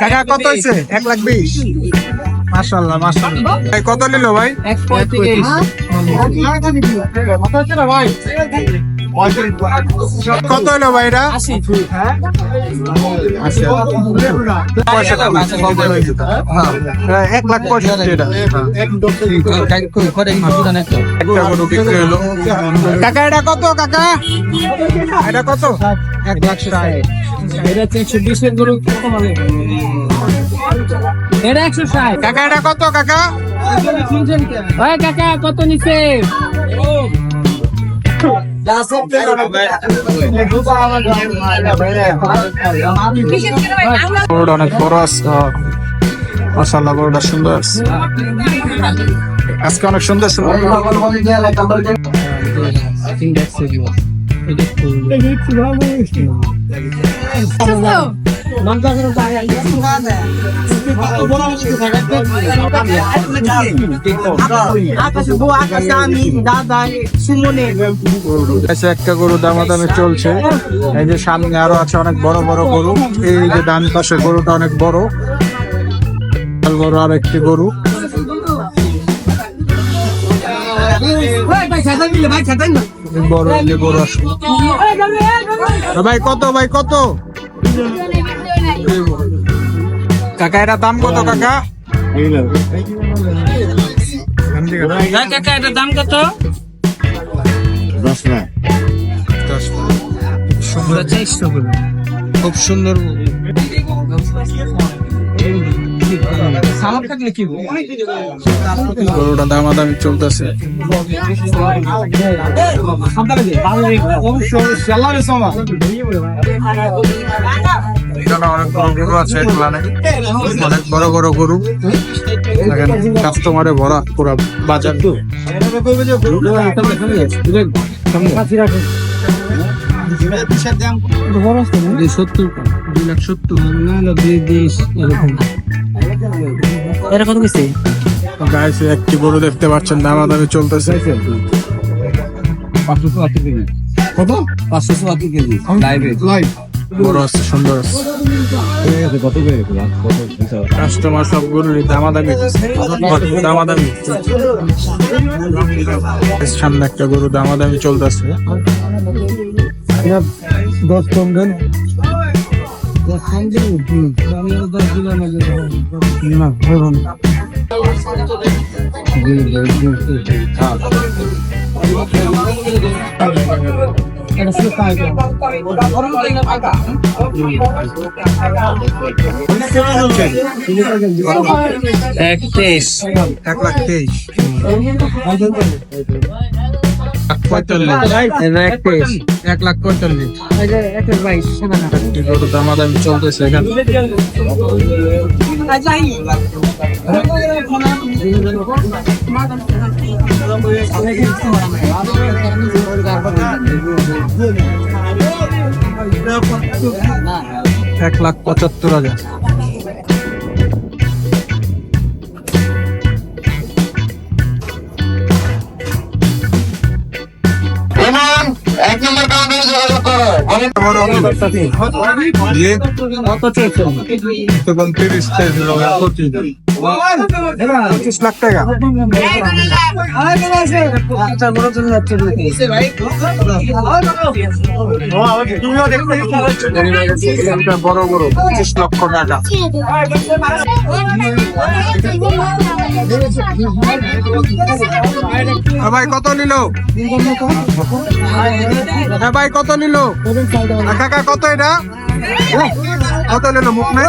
কাকা কত হয়েছে? এক লাখ বিশ। মাসাল্লাহ মাসাল্লাহ ভাই কত নিল ভাই? কত হলো ভাই হ্যাঁ, এক লাখ পঁয়ষট্টি এটা। কত কাকা? এটা কত? এক লাখ এটা একশো বিশের গরু কত হবে এটা একশো ষাট। কাকা এটা কত কাকা? ভাই কাকা কত নিচ্ছে অনেক বড় আছে মাসাল্লাহ গরুটা সুন্দর আজকে অনেক সুন্দর ছিল। কাছে একটা গরু দামাদামি চলছে। এই যে সামনে আরও আছে অনেক বড় বড় গরু। এই যে ডান পাশে গরুটা অনেক বড়। বড় আর একটি গরু। অনেক বড় এই ভাই কত ভাই কত? কাকা এটা দাম কত কাকা? দাম। কত? সুন্দর খুব সুন্দর। গরুটা দামাদামি চলতেছে। অনেক বড় গরু আছে অনেক বড় বড় গরু। কাস্টমারে ভরা পুরো বাজার। সত্তর। দুই লাখ সত্তর। না না দুই বিশ এরকম। এটা কত কিছু গাইস একটি গরু দেখতে পাচ্ছেন দামাদামি চলতেছে। পাঁচশো আশি কেজি। কত? পাঁচশো আশি কেজি। লাইভে বড় আছে সুন্দর আছে। কত কাস্টমার সব গরুর দামাদামি। দামাদামি। সামনে একটা গরু দামাদামি চলতেছে। দশ পনেরো না এক তেইশ এক লাখ তেইশ এক লাখ পঁয়তাল্লিশ। এক বাইশ একটি গরু দামাদামি চলতেছে এখানে। এক লাখ পঁচাত্তর হাজার। পঁচিশ বড় বড় পঁচিশ লক্ষ টাকা হ্যাঁ ভাই কত নিল? হ্যাঁ ভাই কত নিল? কাকা কত এটা? কত নিল মুখ নাই